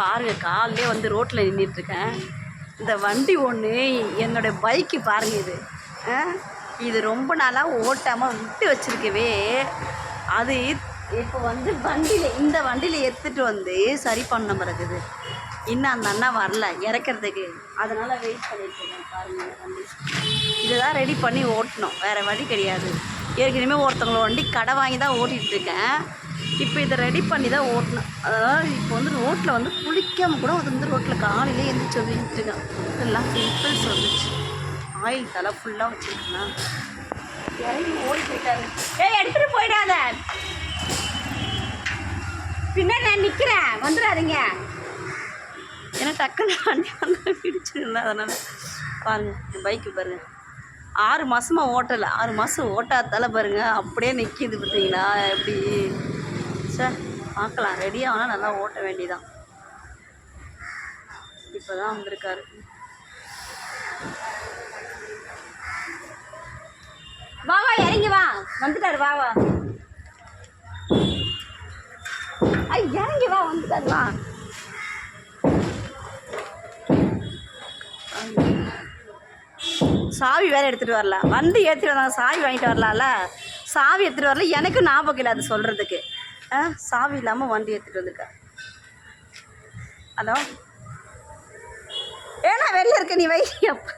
பாருங்க காலையிலே வந்து ரோட்டில் நின்றுட்டுருக்கேன் இந்த வண்டி ஒன்று என்னோடய பைக்கு பாருங்க இது. இது ரொம்ப நாளாக ஓட்டாமல் விட்டு வச்சிருக்கவே. அது இப்போ வந்து வண்டியில் இந்த வண்டியில் எடுத்துகிட்டு வந்து சரி பண்ண பிறகுது இன்னும் அந்த அண்ணா வரல இறக்கிறதுக்கு. அதனால் வெயிட் பண்ணிட்டு இருக்கேன் பாருங்க வண்டி. இதுதான் ரெடி பண்ணி ஓட்டணும் வேறு வழி கிடையாது. ஏற்கனவே ஒருத்தவங்கள வண்டி கடை வாங்கி தான் ஓட்டிகிட்டு இருக்கேன். இப்போ இதை ரெடி பண்ணி தான் ஓட்டணும். அதாவது இப்போ வந்து ரோட்டில் வந்து குளிக்காமல் கூட அது வந்து ரோட்டில் காலையிலே எழுந்திரிச்சு வந்துட்டு இருக்கேன் எல்லாம் பிம்பிள்ஸ் வந்துச்சு ஆயில் தலை ஃபுல்லாக வச்சுருக்கேன். இறங்கி ஓடி போயிட்டாரு. ஏய் எடுத்துகிட்டு போயிடாத. பின்னாடி நான் நிற்கிறேன் வந்துடாதீங்க. ஏன்னா டக்குன்னு வண்டி வந்து பிடிச்சிருந்தேன் அதனால். பாருங்க என் பைக்கு பாருங்க. ஆறு மாதமாக ஓட்டலை. ஆறு மாதம் ஓட்டாதால பாருங்க அப்படியே நிற்கிது பார்த்தீங்களா? எப்படி? சார் பார்க்கலாம். ரெடியாகனா நல்லா ஓட்ட வேண்டிதான் இப்போ தான் வந்திருக்காரு. வா வா இறங்கி வா. வந்துட்டாரு. வா வா. ஐ இறங்கி வா. வந்துட்டாரு. வா. சாவி வேற எடுத்துகிட்டு வரல. வந்து ஏற்றிட்டு வந்தாங்க. சாவி வாங்கிட்டு வரலாம்ல. சாவி எடுத்துகிட்டு வரல. எனக்கு ஞாபகம் இல்லை அது சொல்கிறதுக்கு சாவி இல்லாமல் வண்டி எடுத்துகிட்டு வந்திருக்கேன் ஹலோ? ஏன்னா வெளியே இருக்க நீ வை அப்பா.